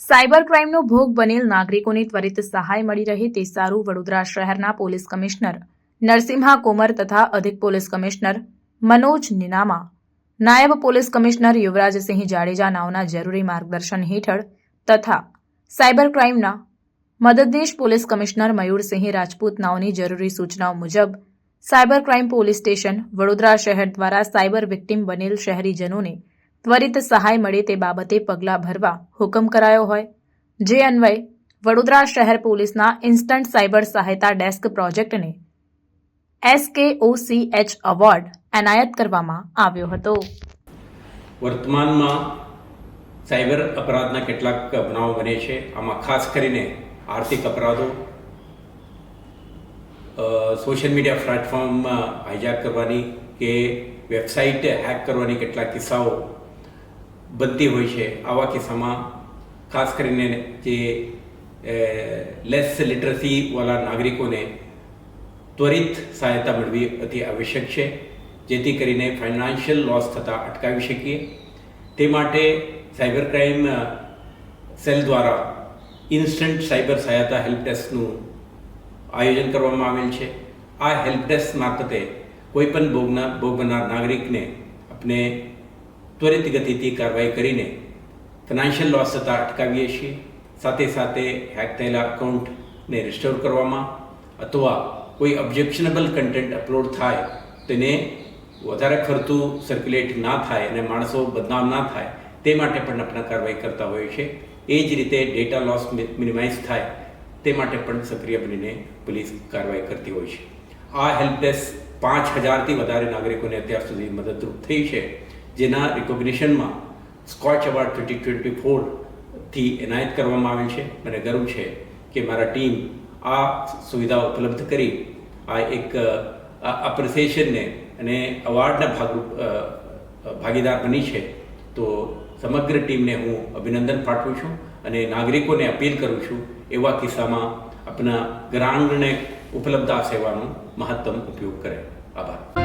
Cyber ક્રાઇમનો ભોગ બનેલ નાગરિકોને ત્વરિત સહાય મળી રહે તે સારું વડોદરા શહેરના પોલીસ કમિશનર નરસિંહા કોમર તથા અધિક પોલીસ કમિશનર મનોજ નિનામા. નાયબ પોલીસ કમિશનર યુવરાજસિંહ જાડેજા નાઓના જરૂરી માર્ગદર્શન હેઠળ તથા સાયબર ક્રાઇમના મદદનીશ પોલીસ કમિશનર મયુરસિંહ રાજપૂત નાઓની જરૂરી સૂચનાઓ મુજબ cyber crime police station Vadodara શહેર દ્વારા સાયબર વિક્ટીમ બનેલ શહેરીજનોને ત્વરિત સહાય મળે તે બાબતે પગલાં ભરવા હુકમ કરાયો હોય. જે અન્વયે વડોદરા શહેર પોલીસના ઇન્સ્ટન્ટ સાયબર સહાયતા ડેસ્ક પ્રોજેક્ટને એસકેઓસીએચ એવોર્ડ એનાયત કરવામાં આવ્યો હતો. વર્તમાનમાં સાયબર અપરાધના કેટલાક બનાવો બને છે. આમાં ખાસ કરીને આર્થિક અપરાધો સોશિયલ મીડિયા પ્લેટફોર્મમાં હાઇજાક કરવાની કે વેબસાઇટ હેક કરવાની કેટલાક કિસ્સાઓ બનતી હોય છે. આવા કિસ્સામાં ખાસ કરીને જે લેસ લિટરસીવાળા નાગરિકોને ત્વરિત સહાયતા મળવી અતિ આવશ્યક છે. જેથી કરીને ફાઇનાન્શિયલ લોસ થતાં અટકાવી શકીએ. તે માટે સાયબર ક્રાઇમ સેલ દ્વારા ઇન્સ્ટન્ટ સાયબર સહાયતા હેલ્પ ડેસ્કનું આયોજન કરવામાં આવેલ છે. આ હેલ્પ ડેસ્ક મારફતે કોઈપણ ભોગના ભોગ બનનાર નાગરિકને આપણે ત્વરિત ગતિથી કાર્યવાહી કરીને ફિનાન્શિયલ લોસ થતાં અટકાવીએ છીએ. સાથે સાથે હેક થયેલા અકાઉન્ટને રિસ્ટોર કરવામાં અથવા કોઈ ઓબ્જેક્શનેબલ કન્ટેન્ટ અપલોડ થાય, તેને વધારે ખર્ચું સર્ક્યુલેટ ના થાય અને માણસો બદનામ ના થાય, તે માટે પણ આપણે કાર્યવાહી કરતા હોઈએ છીએ. એ જ રીતે ડેટા લોસ મિનિમાઇઝ થાય, તે માટે પણ સક્રિય બનીને પોલીસ કાર્યવાહી કરતી હોય છે. આ હેલ્પ ડેસ્ક પાંચ હજારથી વધારે નાગરિકોને અત્યાર સુધી મદદરૂપ થઈ છે. જેના રિકોગ્નિશનમાં સ્કોચ એવોર્ડ ટ્વેન્ટી ટ્વેન્ટી ફોરથી એનાયત કરવામાં આવેલ છે. મને ગર્વ છે કે મારા ટીમ આ સુવિધા ઉપલબ્ધ કરી, આ એક અપ્રિસિએશનને અને અવોર્ડના ભાગરૂપ ભાગીદાર બની છે. તો સમગ્ર ટીમને હું અભિનંદન પાઠવું છું અને નાગરિકોને અપીલ કરું છું એવા કિસ્સામાં આપણા ગ્રાન્ડને ઉપલબ્ધ આ સેવાનો મહત્તમ ઉપયોગ કરે. આભાર.